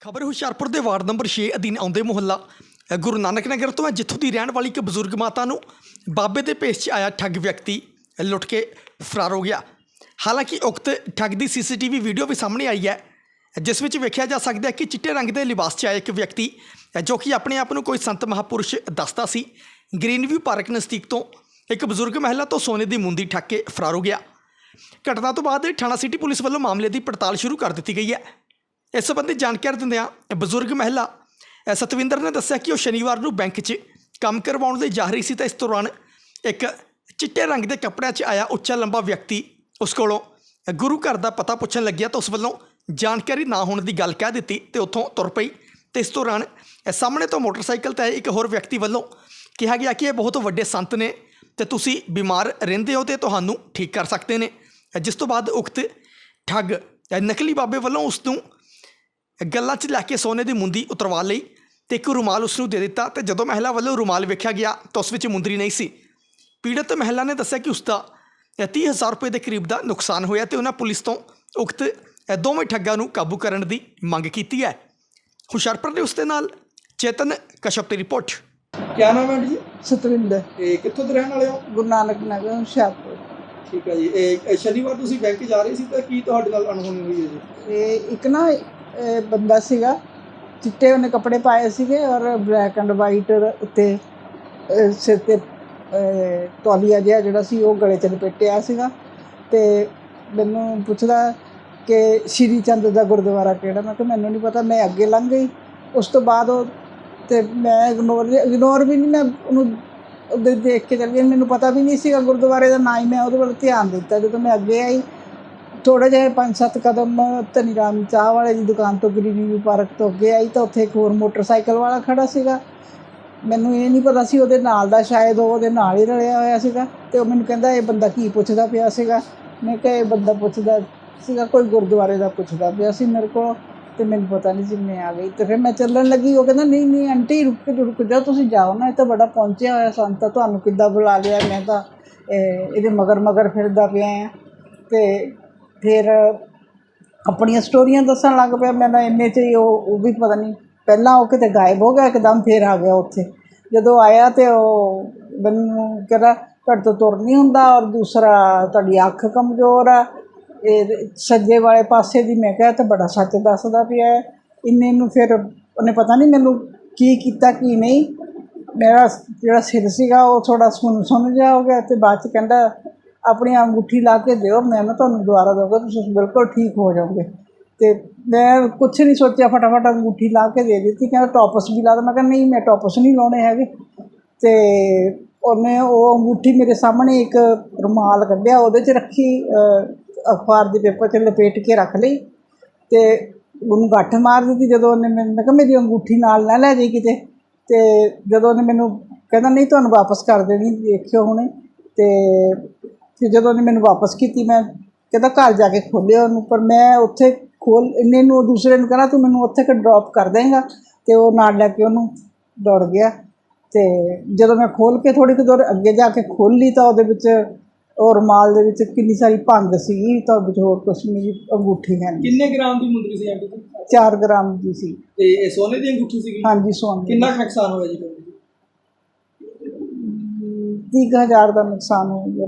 ਖਬਰ ਹੁਸ਼ਿਆਰਪੁਰ ਦੇ ward number 6 ਅਧੀਨ ਆਉਂਦੇ ਮੁਹੱਲਾ ਗੁਰੂ ਨਾਨਕ ਨਗਰ ਤੋਂ ਹੈ, ਜਿੱਥੋਂ ਦੀ ਰਹਿਣ ਵਾਲੀ ਇੱਕ ਬਜ਼ੁਰਗ ਮਾਤਾ ਨੂੰ ਬਾਬੇ ਦੇ ਭੇਸ 'ਚ ਆਇਆ ਠੱਗ ਵਿਅਕਤੀ ਲੁੱਟ ਕੇ ਫਰਾਰ ਹੋ ਗਿਆ। ਹਾਲਾਂਕਿ ਉਕਤ ਠੱਗ ਦੀ ਸੀਸੀਟੀਵੀ ਵੀਡੀਓ ਵੀ ਸਾਹਮਣੇ ਆਈ ਹੈ, ਜਿਸ ਵਿੱਚ ਵੇਖਿਆ ਜਾ ਸਕਦਾ ਹੈ ਕਿ ਚਿੱਟੇ ਰੰਗ ਦੇ ਲਿਬਾਸ 'ਚ ਆਇਆ ਇੱਕ ਵਿਅਕਤੀ ਜੋ ਕਿ ਆਪਣੇ ਆਪ ਨੂੰ ਕੋਈ ਸੰਤ ਮਹਾਪੁਰਸ਼ ਦੱਸਦਾ ਸੀ। ਗ੍ਰੀਨਵਿਊ ਪਾਰਕ ਨਜ਼ਦੀਕ ਤੋਂ ਇੱਕ ਬਜ਼ੁਰਗ ਮਹਿਲਾ ਤੋਂ ਸੋਨੇ ਦੀ ਮੁੰਦੀ ਠੱਗ ਕੇ ਫਰਾਰ ਹੋ ਗਿਆ। ਘਟਨਾ ਤੋਂ ਬਾਅਦ ਥਾਣਾ ਸਿਟੀ ਪੁਲਿਸ ਵੱਲੋਂ ਮਾਮਲੇ ਦੀ ਪੜਤਾਲ ਸ਼ੁਰੂ ਕਰ ਦਿੱਤੀ ਗਈ ਹੈ। ਇਸ ਸੰਬੰਧੀ ਜਾਣਕਾਰੀ ਦਿੰਦਿਆਂ ਬਜ਼ੁਰਗ ਮਹਿਲਾ ਸਤਵਿੰਦਰ ਨੇ ਦੱਸਿਆ ਕਿ ਉਹ ਸ਼ਨੀਵਾਰ ਨੂੰ ਬੈਂਕ 'ਚ ਕੰਮ ਕਰਵਾਉਣ ਲਈ ਜਾ ਰਹੀ ਸੀ ਤਾਂ ਇਸ ਦੌਰਾਨ ਇੱਕ ਚਿੱਟੇ ਰੰਗ ਦੇ ਕੱਪੜਿਆਂ 'ਚ ਆਇਆ ਉੱਚਾ ਲੰਬਾ ਵਿਅਕਤੀ ਉਸ ਕੋਲੋਂ ਗੁਰੂ ਘਰ ਦਾ ਪਤਾ ਪੁੱਛਣ ਲੱਗਿਆ ਤਾਂ ਉਸ ਵੱਲੋਂ ਜਾਣਕਾਰੀ ਨਾ ਹੋਣ ਦੀ ਗੱਲ ਕਹਿ ਦਿੱਤੀ ਤੇ ਉੱਥੋਂ ਤੁਰ ਪਈ ਤੇ ਇਸ ਦੌਰਾਨ ਸਾਹਮਣੇ ਤੋਂ ਮੋਟਰਸਾਈਕਲ ਤੇ ਇੱਕ ਹੋਰ ਵਿਅਕਤੀ ਵੱਲੋਂ ਕਿਹਾ ਗਿਆ ਕਿ ਇਹ ਬਹੁਤ ਵੱਡੇ ਸੰਤ ਨੇ ਤੇ ਤੁਸੀਂ ਬਿਮਾਰ ਰਹਿੰਦੇ ਹੋ ਤੇ ਤੁਹਾਨੂੰ ਠੀਕ ਕਰ ਸਕਦੇ ਨੇ। ਜਿਸ ਤੋਂ ਬਾਅਦ ਉਕਤ ਠੱਗ ਨਕਲੀ ਬਾਬੇ ਵੱਲੋਂ ਉਸ ਨੂੰ ਗੱਲਾਂ 'ਚ ਲੈ ਕੇ ਸੋਨੇ ਦੀ ਮੁੰਦੀ ਉਤਰਵਾ ਲਈ ਤੇ ਇੱਕ ਰੁਮਾਲ ਉਸ ਨੂੰ ਦੇ ਦਿੱਤਾ ਤੇ ਜਦੋਂ ਮਹਿਲਾ ਵੱਲੋਂ ਰੁਮਾਲ ਵੇਖਿਆ ਗਿਆ ਤਾਂ ਉਸ ਵਿੱਚ ਮੁੰਦਰੀ ਨਹੀਂ ਸੀ। ਪੀੜਤ ਮਹਿਲਾ ਨੇ ਦੱਸਿਆ ਕਿ ਉਸ ਦਾ 30000 ਰੁਪਏ ਦੇ ਕਰੀਬ ਦਾ ਨੁਕਸਾਨ ਹੋਇਆ ਤੇ ਉਹਨਾਂ ਪੁਲਿਸ ਤੋਂ ਉਕਤ ਇਹ ਦੋਵੇਂ ਠੱਗਾਂ ਨੂੰ ਕਾਬੂ ਕਰਨ ਦੀ ਮੰਗ ਕੀਤੀ ਹੈ। ਹੁਸ਼ਿਆਰਪੁਰ ਦੇ ਉਸ ਦੇ ਨਾਲ ਚੇਤਨ ਕਸ਼ਪ ਦੀ ਰਿਪੋਰਟ। ਕਿਆ ਨਾਮ ਹੈ ਜੀ? ਸਤਵਿੰਦਰ। ਇਹ ਕਿੱਥੋਂ ਦੇ ਰਹਿਣ ਵਾਲੇ ਹੋ? ਗੁਰੂ ਨਾਨਕ ਨਗਰ ਹੁਸ਼ਿਆਰਪੁਰ। ਠੀਕ ਹੈ ਜੀ। ਇਹ ਸ਼ਨੀਵਾਰ ਤੁਸੀਂ ਬੈਂਕ ਜਾ ਰਹੇ ਸੀ ਤਾਂ ਕੀ ਤੁਹਾਡੇ ਨਾਲ ਅਣਹੋਣੀ ਹੋਈ ਹੈ ਜੀ? ਇਹ ਇੱਕ ਨਾ ਬੰਦਾ ਸੀਗਾ, ਚਿੱਟੇ ਉਹਨੇ ਕੱਪੜੇ ਪਾਏ ਸੀਗੇ ਔਰ ਬਲੈਕ ਐਂਡ ਵਾਈਟ ਉੱਤੇ ਸਿਰ ਤੇ ਤੌਲੀਆ ਜਿਹਾ ਜਿਹੜਾ ਸੀ ਉਹ ਗਲੇ 'ਚ ਲਪੇਟਿਆ ਸੀਗਾ ਤੇ ਮੈਨੂੰ ਪੁੱਛਦਾ ਕਿ ਸ਼੍ਰੀ ਚੰਦ ਦਾ ਗੁਰਦੁਆਰਾ ਕਿਹੜਾ? ਮੈਂ ਕਿਹਾ, ਮੈਨੂੰ ਨਹੀਂ ਪਤਾ, ਮੈਂ ਅੱਗੇ ਲੰਘ ਗਈ। ਉਸ ਤੋਂ ਬਾਅਦ ਉਹ ਤੇ ਮੈਂ ਇਗਨੋਰ ਇਗਨੋਰ ਵੀ ਨਹੀਂ ਮੈਂ ਉਹਨੂੰ ਉਹਦੇ ਦੇਖ ਕੇ ਚੱਲ ਗਈ। ਮੈਨੂੰ ਪਤਾ ਵੀ ਨਹੀਂ ਸੀਗਾ ਗੁਰਦੁਆਰੇ ਦਾ ਨਾਂ ਹੀ, ਮੈਂ ਉਹਦੇ ਵੱਲ ਧਿਆਨ ਦਿੱਤਾ ਜਦੋਂ ਮੈਂ ਅੱਗੇ ਆਈ। ਥੋੜਾ ਜਿਹਾ ਪੰਜ ਸੱਤ ਕਦਮ ਧਨੀ ਰਾਮ ਚਾਹ ਵਾਲੇ ਦੀ ਦੁਕਾਨ ਤੋਂ ਗ੍ਰੀਨਵਿਊ ਪਾਰਕ ਤੋਂ ਅੱਗੇ ਆਈ ਤਾਂ ਉੱਥੇ ਇੱਕ ਹੋਰ ਮੋਟਰਸਾਈਕਲ ਵਾਲਾ ਖੜਾ ਸੀਗਾ। ਮੈਨੂੰ ਇਹ ਨਹੀਂ ਪਤਾ ਸੀ ਉਹਦੇ ਨਾਲ ਦਾ ਸ਼ਾਇਦ ਉਹ ਉਹਦੇ ਨਾਲ ਹੀ ਰਲਿਆ ਹੋਇਆ ਸੀਗਾ ਤੇ ਉਹ ਮੈਨੂੰ ਕਹਿੰਦਾ ਇਹ ਬੰਦਾ ਕੀ ਪੁੱਛਦਾ ਪਿਆ ਸੀਗਾ। ਮੈਂ ਕਿਹਾ ਇਹ ਬੰਦਾ ਪੁੱਛਦਾ ਸੀਗਾ ਕੋਈ ਗੁਰਦੁਆਰੇ ਦਾ ਪੁੱਛਦਾ ਪਿਆ ਸੀ ਮੇਰੇ ਕੋਲ ਤੇ ਮੈਨੂੰ ਪਤਾ ਨਹੀਂ ਸੀ ਮੈਂ ਆ ਗਈ ਤੇ ਫਿਰ ਮੈਂ ਚੱਲਣ ਲੱਗੀ ਉਹ ਕਹਿੰਦਾ ਨਹੀਂ ਨਹੀਂ ਆਂਟੀ ਰੁਕ ਕੇ ਰੁਕ ਜਾ ਤੁਸੀਂ ਜਾਓ ਨਾ ਇਹ ਤਾਂ ਬੜਾ ਪਹੁੰਚਿਆ ਹੋਇਆ ਸੰਤ ਆ, ਤੁਹਾਨੂੰ ਕਿੱਦਾਂ ਬੁਲਾ ਲਿਆ ਮੈਂ ਤਾਂ ਇਹ, ਇਹਦੇ ਮਗਰ ਮਗਰ ਫਿਰਦਾ ਪਿਆ ਆ। ਤੇ ਫਿਰ ਆਪਣੀਆਂ ਸਟੋਰੀਆਂ ਦੱਸਣ ਲੱਗ ਪਿਆ ਮੈਨੂੰ ਇੰਨੇ ਚ ਹੀ ਉਹ ਉਹ ਵੀ ਪਤਾ ਨਹੀਂ। ਪਹਿਲਾਂ ਉਹ ਕਿਤੇ ਗਾਇਬ ਹੋ ਗਿਆ, ਇੱਕਦਮ ਫੇਰ ਆ ਗਿਆ ਉੱਥੇ। ਜਦੋਂ ਆਇਆ ਤੇ ਉਹ ਮੈਨੂੰ ਕਹਿੰਦਾ, ਤੁਹਾਡੇ ਤੋਂ ਤੁਰ ਨਹੀਂ ਹੁੰਦਾ ਔਰ ਦੂਸਰਾ, ਤੁਹਾਡੀ ਅੱਖ ਕਮਜ਼ੋਰ ਆ। ਇਹ ਸੱਜੇ ਵਾਲੇ ਪਾਸੇ ਦੀ ਮੈਂ ਕਿਹਾ ਤਾਂ ਬੜਾ ਸੱਚ ਦੱਸਦਾ ਪਿਆ ਇੰਨੇ ਨੂੰ ਫਿਰ ਉਹਨੇ ਪਤਾ ਨਹੀਂ ਮੈਨੂੰ ਕੀ ਕੀਤਾ, ਕੀ ਨਹੀਂ। ਮੇਰਾ ਜਿਹੜਾ ਸਿਰ ਸੀਗਾ, ਉਹ ਥੋੜਾ ਸੁਣ ਸੁਣ ਜਾ ਹੋ ਗਿਆ ਤੇ ਬਾਅਦ ਚ ਕਹਿੰਦਾ ਆਪਣੀ ਅੰਗੂਠੀ ਲਾ ਕੇ ਦਿਓ, ਮੈਂ ਨਾ ਤੁਹਾਨੂੰ ਦੁਬਾਰਾ ਦਊਗਾ, ਤੁਸੀਂ ਬਿਲਕੁਲ ਠੀਕ ਹੋ ਜਾਓਗੇ। ਤੇ ਮੈਂ ਕੁਛ ਨਹੀਂ ਸੋਚਿਆ, ਫਟਾਫਟ ਅੰਗੂਠੀ ਲਾ ਕੇ ਦੇ ਦਿੱਤੀ, ਕਹਿੰਦਾ ਟੋਪਸ ਵੀ ਲਾ ਦੇ। ਮੈਂ ਕਿਹਾ, ਨਹੀਂ, ਮੈਂ ਟੋਪਸ ਨਹੀਂ ਲਾਉਣੇ ਹੈਗੇ। ਤੇ ਉਹਨੇ ਉਹ ਅੰਗੂਠੀ ਮੇਰੇ ਸਾਹਮਣੇ ਇੱਕ ਰੁਮਾਲ ਕੱਢਿਆ, ਉਹਦੇ 'ਚ ਰੱਖੀ ਅਖਬਾਰ ਦੇ ਪੇਪਰ 'ਚ ਲਪੇਟ ਕੇ ਰੱਖ ਲਈ। ਤੇ ਉਹਨੂੰ ਗੱਠ ਮਾਰ ਦਿੱਤੀ, ਜਦੋਂ ਉਹਨੇ ਮੈਨੂੰ, ਮੈਂ ਕਿਹਾ, ਮੇਰੀ ਅੰਗੂਠੀ ਨਾਲ ਨਾ ਲੈ ਜਾਈ ਕਿਤੇ। ਤੇ ਜਦੋਂ ਉਹਨੇ ਮੈਨੂੰ, ਕਹਿੰਦਾ, ਨਹੀਂ, ਤੁਹਾਨੂੰ ਵਾਪਸ ਕਰ ਦੇਣੀ, ਦੇਖਿਓ ਹੁਣੇ। ਤੇ ਫਿਰ ਜਦੋਂ ਉਹਨੇ ਮੈਨੂੰ ਵਾਪਸ ਕੀਤੀ ਮੈਂ ਕਹਿੰਦਾ ਘਰ ਜਾ ਕੇ ਖੋਲਿਆ ਉਹਨੂੰ ਪਰ ਮੈਂ ਉੱਥੇ ਖੋਲ ਇੰਨੇ ਨੂੰ ਦੂਸਰੇ ਨੂੰ ਕਹਿੰਦਾ ਤੂੰ ਮੈਨੂੰ ਉੱਥੇ ਕਿ ਡ੍ਰੌਪ ਕਰ ਦੇਂਗਾ। ਤੇ ਉਹ ਨਾਲ ਲੈ ਕੇ ਉਹਨੂੰ ਦੌੜ ਗਿਆ। ਤੇ ਜਦੋਂ ਮੈਂ ਖੋਲ ਕੇ ਥੋੜੀ ਕੁ ਦੂਰ ਅੱਗੇ ਜਾ ਕੇ ਖੋਲੀ ਤਾਂ ਉਹਦੇ ਵਿੱਚ ਉਹ ਰੁਮਾਲ ਦੇ ਵਿੱਚ ਕਿੰਨੀ ਸਾਰੀ ਭੰਗ ਸੀਗੀ ਤਾਂ ਵਿੱਚ ਹੋਰ ਕੁਛ ਨਹੀਂ ਅੰਗੂਠੀ ਹੈ ਕਿੰਨੇ ਗ੍ਰਾਮ ਦੀ ਮੁੰਦਰੀ ਸੀ ਆਂਟੀ ਦੀ? 4 ਗ੍ਰਾਮ ਦੀ ਸੀ। ਤੇ ਇਹ ਸੋਨੇ ਦੀ ਅੰਗੂਠੀ ਸੀਗੀ? ਹਾਂਜੀ ਸੋਨੇ। ਕਿੰਨਾ ਕੁ ਨੁਕਸਾਨ ਹੋਇਆ ਜੀ? ਤੁਹਾਨੂੰ? ਤੀਹ ਕੁ ਹਜ਼ਾਰ ਦਾ ਨੁਕਸਾਨ ਹੋ ਗਿਆ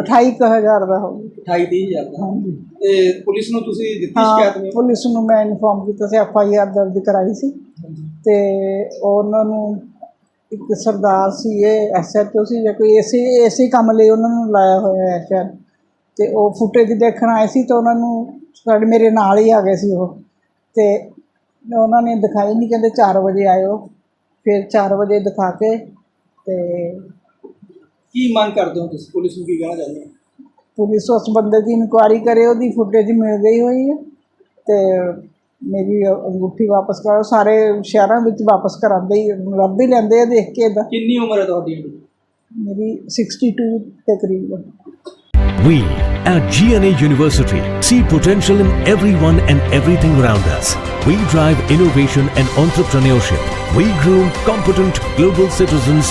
ਅਠਾਈ ਕੁ ਹਜ਼ਾਰ ਦਾ ਹੋ ਗਿਆ। 28 30000 ਦਾ। ਹਾਂਜੀ। ਤੇ ਪੁਲਿਸ ਨੂੰ ਤੁਸੀਂ ਦਿੱਤੀ ਹਾਂ ਸ਼ਿਕਾਇਤ ਨਹੀਂ? ਪੁਲਿਸ ਨੂੰ ਮੈਂ ਇਨਫੋਰਮ ਕੀਤਾ ਸੀ ਐਫ ਆਈ ਆਰ ਦਰਜ ਕਰਾਈ ਸੀ। ਤੇ ਉਹਨਾਂ ਨੂੰ ਇੱਕ ਸਰਦਾਰ ਸੀ ਇਹ ਐਸਐਚਓ ਸੀ ਜਾਂ ਕੋਈ ਐਸੀ ਐਸੀ ਕੰਮ ਲਈ ਉਹਨਾਂ ਨੂੰ ਲਾਇਆ ਹੋਇਆ ਹੈ ਸ਼ਾਇਦ। ਤੇ ਉਹ ਫੁਟੇਜ ਦੇਖਣ ਆਏ ਸੀ ਤਾਂ ਉਹਨਾਂ ਨੂੰ ਸਾਡੇ ਮੇਰੇ ਨਾਲ ਹੀ ਆ ਗਏ ਸੀ ਉਹ। ਤੇ ਉਹਨਾਂ ਨੇ ਦਿਖਾਈ ਨਹੀਂ ਕਹਿੰਦੇ 4 ਵਜੇ ਆਇਓ। ਫਿਰ 4 ਵਜੇ ਦਿਖਾ ਕੇ ਤੇ ਕੀ ਮੰਗ ਕਰਦੇ ਹੋ ਤੁਸੀਂ ਪੁਲਿਸ ਨੂੰ ਕੀ ਕਹਿਣਾ ਚਾਹੁੰਦੇ ਹੋ ਪੁਲਿਸ ਉਸ ਬੰਦੇ ਦੀ ਇਨਕੁਆਇਰੀ ਕਰੇ ਉਹਦੀ ਫੁਟੇਜ ਮਿਲ ਗਈ ਹੋਈ ਹੈ ਤੇ ਮੇਰੀ ਅੰਗੂਠੀ ਵਾਪਸ ਕਰੋ ਸਾਰੇ ਸ਼ਹਿਰਾਂ ਵਿੱਚ ਵਾਪਸ ਕਰਾਉਂਦੇ ਹੀ ਰੱਬ ਹੀ ਲੈਂਦੇ ਆ ਦੇਖ ਕੇ ਇਦਾਂ ਕਿੰਨੀ ਉਮਰ ਹੈ ਤੁਹਾਡੀ? ਮੇਰੀ 62 ਦੇ ਕਰੀਬ ਹੈ We at GNA University see potential in everyone and everything around us. We drive innovation and entrepreneurship. We groom competent global citizens